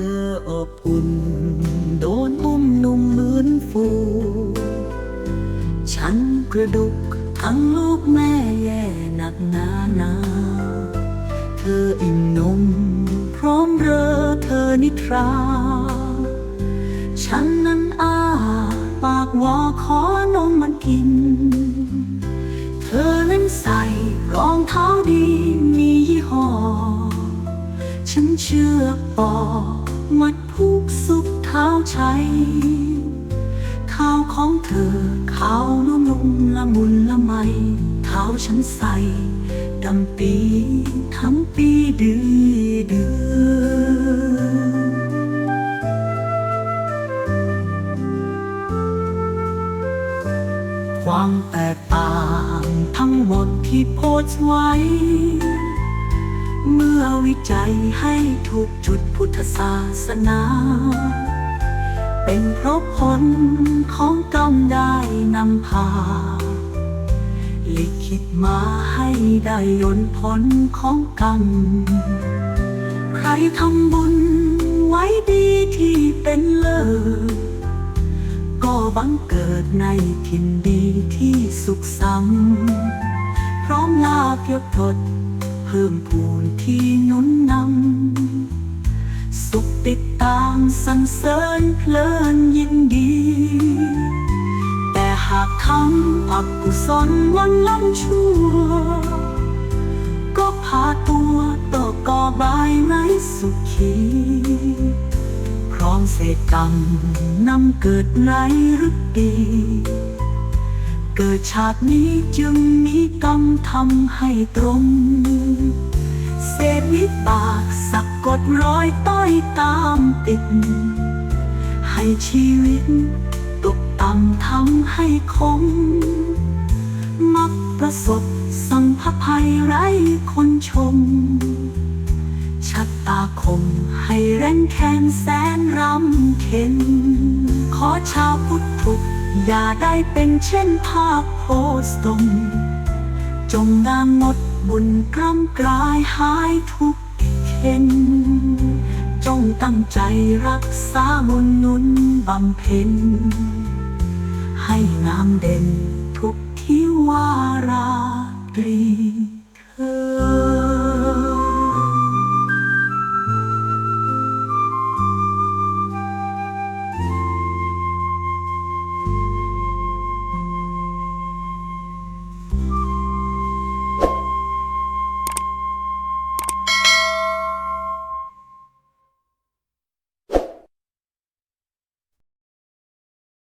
ออบอุ่น โดนอุ้มนุ่มเหมือนฟู ฉันกระดุกทั้งลูกแม่แย่หนักหนาหนาเธออิ่มนมพร้อมเรอเธอนิทรา ฉันนั้นอาปากวอขอนมมันกิน เธอเล่นใส่รองเท้าดีมียี่ห้อ ฉันเชื่อปอ มัดผูกสุขเท้าใช้เท้าของเธอขาวนุ่มนุ่มละมุนละไม เท้าฉันใส่ดำปีทั้งปีดื้อดื้อความแตกต่างทั้งหมดที่โพสไว้ วิจัยให้ถูกจุดพุทธศาสนา เป็นเพราะผลของกรรมได้นำพา ลิขิตมาให้ได้ยนผลของกรรม ใครทำบุญไว้ดีที่เป็นเลิศก็บังเกิดในถิ่นดีที่สุขสันต์พร้อมลาภยศทด เพิ่มพูนที่นุนนำ สุขติดตามสรรเสริญเพลินยินดี แต่หากทำอกุศลวันล้ำชั่ว ก็พาตัวต่อก่อบายไร้สุขีพร้อมเศษกรรมนำเกิดไรหรือดี เกิดชาตินี้จึงมีกรรมทำให้ตรง เศษวิบากสักกดรอยต้อยตามติด ให้ชีวิตตกต่ำทำให้คง มักประสบสังพภัยไร้คนชมชัดตาคมให้แรงแค้นแสนรำเข็น ขอชาวพุทธทุก อย่าได้เป็นเช่นภาพโพสต์ตรงจงนางหมดบุญกล้ำกลายหายทุกข์เข็นจงตั้งใจรักษาบุญนุนบำเพ็ญให้งามเด่นทุกที่วาราตรี